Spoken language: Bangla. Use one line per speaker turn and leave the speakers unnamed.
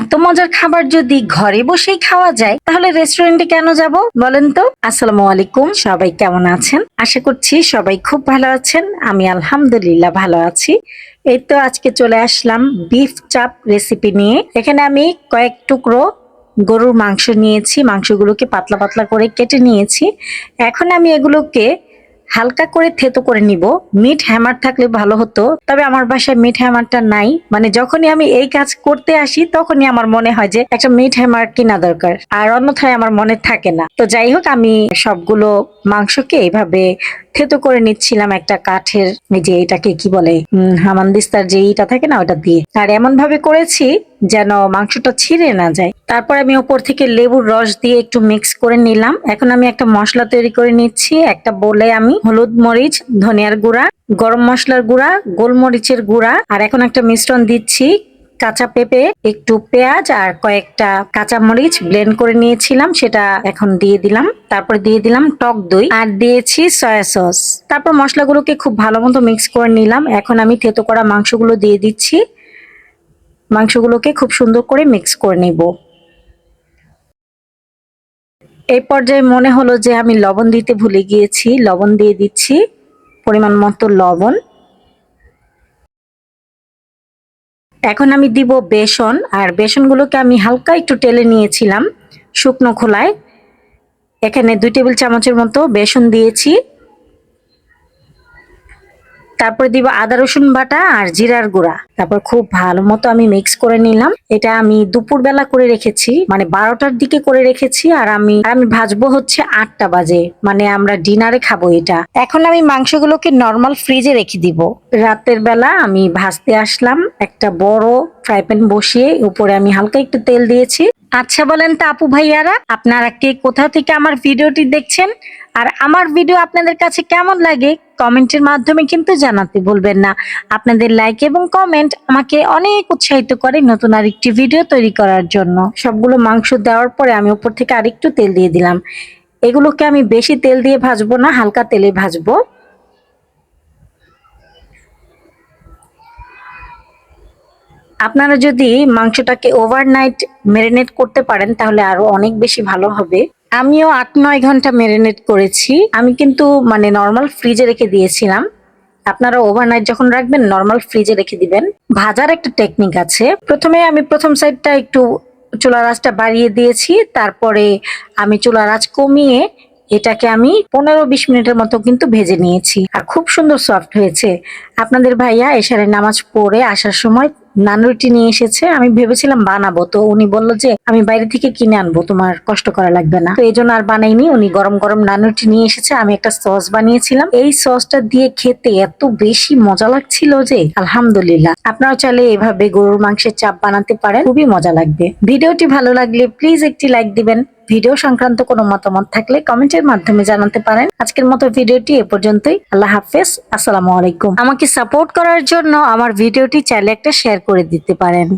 এত মজার খাবার যদি ঘরে বসেই খাওয়া যায়, তাহলে রেস্টুরেন্টে কেন যাব বলেন তো? আসসালামু আলাইকুম, সবাই কেমন আছেন? আশা করছি সবাই খুব ভালো আছেন, আমি আলহামদুলিল্লাহ ভালো আছি। এই তো আজকে চলে আসলাম বিফ চাপ রেসিপি নিয়ে। এখানে আমি কয়েক টুকরো গরুর মাংস নিয়েছি, মাংসগুলোকে পাতলা পাতলা করে কেটে নিয়েছি। এখন আমি এগুলোকে হালকা করে থেতো করে নিব। মিট হ্যামার থাকলে ভালো হতো। তবে আমার বাসায় মিট হ্যামারটা নাই। মানে যখনই আমি এই কাজ করতে আসি, তখনই আমার মনে হয় যে একটা মিট হ্যামার কিনা দরকার। আর অন্যথায় আমার মনে থাকে না। তো যাই হোক, আমি সবগুলো মাংসকে এইভাবে থেতো করে নিচ্ছিলাম একটা কাঠের যে এটাকে কি বলে হামানদিস্তার যে ইটা থাকে না ওটা দিয়ে। আর এমন ভাবে করেছি যেন মাংসটা ছিঁড়ে না যায়। তারপর আমি ওপর থেকে লেবুর রস দিয়ে একটু মিক্স করে নিলাম। এখন আমি একটা মশলা তৈরি করে নিচ্ছি। একটা বলে আমি হলুদ মরিচ, ধনিয়ার গুঁড়া, গরম মশলার গুঁড়া, গোলমরিচের গুঁড়া, আর এখন একটা মিশ্রণ দিচ্ছি। কাঁচা পেঁপে, একটু পেঁয়াজ আর কয়েকটা কাঁচা মরিচ ব্লেন্ড করে নিয়েছিলাম, সেটা এখন দিয়ে দিলাম। তারপর দিয়ে দিলাম টক দই আর দিয়েছি সয়া সস। তারপর মশলাগুলোকে খুব ভালো মতো মিক্স করে নিলাম। এখন আমি থেতো করা মাংসগুলো দিয়ে দিচ্ছি। মাংসগুলোকে খুব সুন্দর করে মিক্স করে নিব। এই পর্যায়ে মনে হলো যে আমি লবণ দিতে ভুলে গিয়েছি। লবণ দিয়ে দিচ্ছি, পরিমাণ মতো লবণ। এখন আমি দিব বেসন, আর বেসনগুলোকে আমি হালকা একটু টেলে নিয়েছিলাম শুকনো খোলায়। এখানে দুই টেবিল চামচের মতো বেসন দিয়েছি। তারপর দিব আদা রসুন বাটা আর জিরার গুঁড়া। তারপর খুব ভালো মতো আমি মিক্স করে নিলাম। এটা আমি দুপুর বেলা করে রেখেছি মানে বারোটার দিকে করে রেখেছি আর আমি আমি ভাজবো হচ্ছে আটটা বাজে মানে আমরা ডিনারে খাব এটা। এখন আমি মাংসগুলোকে নর্মাল ফ্রিজে রেখে দিব। রাতের বেলা আমি ভাজতে আসলাম একটা বড় ফ্রাই প্যান বসিয়ে, উপরে আমি হালকা একটু তেল দিয়েছি। আচ্ছা বলেন তো আপু ভাইয়ারা, আপনারা কে, কোথা থেকে আমার ভিডিওটি দেখছেন? আর আমার ভিডিও আপনাদের কাছে কেমন লাগে? কমেন্টের মাধ্যমে কিন্তু জানাতে ভুলবেন না। আপনাদের লাইক এবং কমেন্ট আমাকে অনেক উৎসাহিত করে নতুন আরেকটি ভিডিও তৈরি করার জন্য। সবগুলো মাংস দেওয়ার পরে আমি উপর থেকে আরেকটু তেল দিয়ে দিলাম। এগুলোকে আমি বেশি তেল দিয়ে ভাজবো না, হালকা তেলে ভাজবো। আপনারা যদি মাংসটাকে ওভারনাইট মেরিনেট করতে পারেন তাহলে আরও অনেক বেশি ভালো হবে। আমিও আট, নয় ঘণ্টা মেরিনেট করেছি। আমি কিন্তু মানে নর্মাল ফ্রিজে রেখে দিয়েছিলাম। আপনারা ওভারনাইট যখন রাখবেন নর্মাল ফ্রিজে রেখে দিবেন। ভাজার একটা টেকনিক আছে। প্রথমে আমি প্রথম সাইডটা একটু চুলার আঁচটা বাড়িয়ে দিয়েছি। তারপরে আমি চুলার আঁচ কমিয়ে এটাকে আমি পনেরো বিশ মিনিটের মতো কিন্তু ভেজে নিয়েছি। আর খুব সুন্দর সফট হয়েছে। আপনাদের ভাইয়া এশারে নামাজ পড়ে আসার সময় নান রুটি নিয়ে এসেছে, আমি ভেবেছিলাম বানাবো। তো উনি বলল যে, আমি বাইরে থেকে কিনে আনব, তোমার কষ্ট করা লাগবে না। তো এই জন্য আর বানাইনি, উনি গরম গরম নান রুটি নিয়ে এসেছে, আমি একটা সস বানিয়েছিলাম। এই সসটা দিয়ে খেতে এত বেশি মজা লাগছিল যে, আলহামদুলিল্লাহ। আপনারা চাইলে এভাবে গরুর মাংসের চাপ বানাতে পারেন, খুবই মজা লাগবে। ভিডিওটি ভালো লাগলে প্লিজ একটি লাইক দিবেন। ভিডিও সংক্রান্ত কোনো মতামত থাকলে কমেন্টের মাধ্যমে জানাতে পারেন। আজকের মতো ভিডিওটি এ পর্যন্তই। আল্লাহ হাফেজ। আসসালামু আলাইকুম। আমাকে সাপোর্ট করার জন্য আমার ভিডিওটি চাইলে একটা শেয়ার করে দিতে পারেন।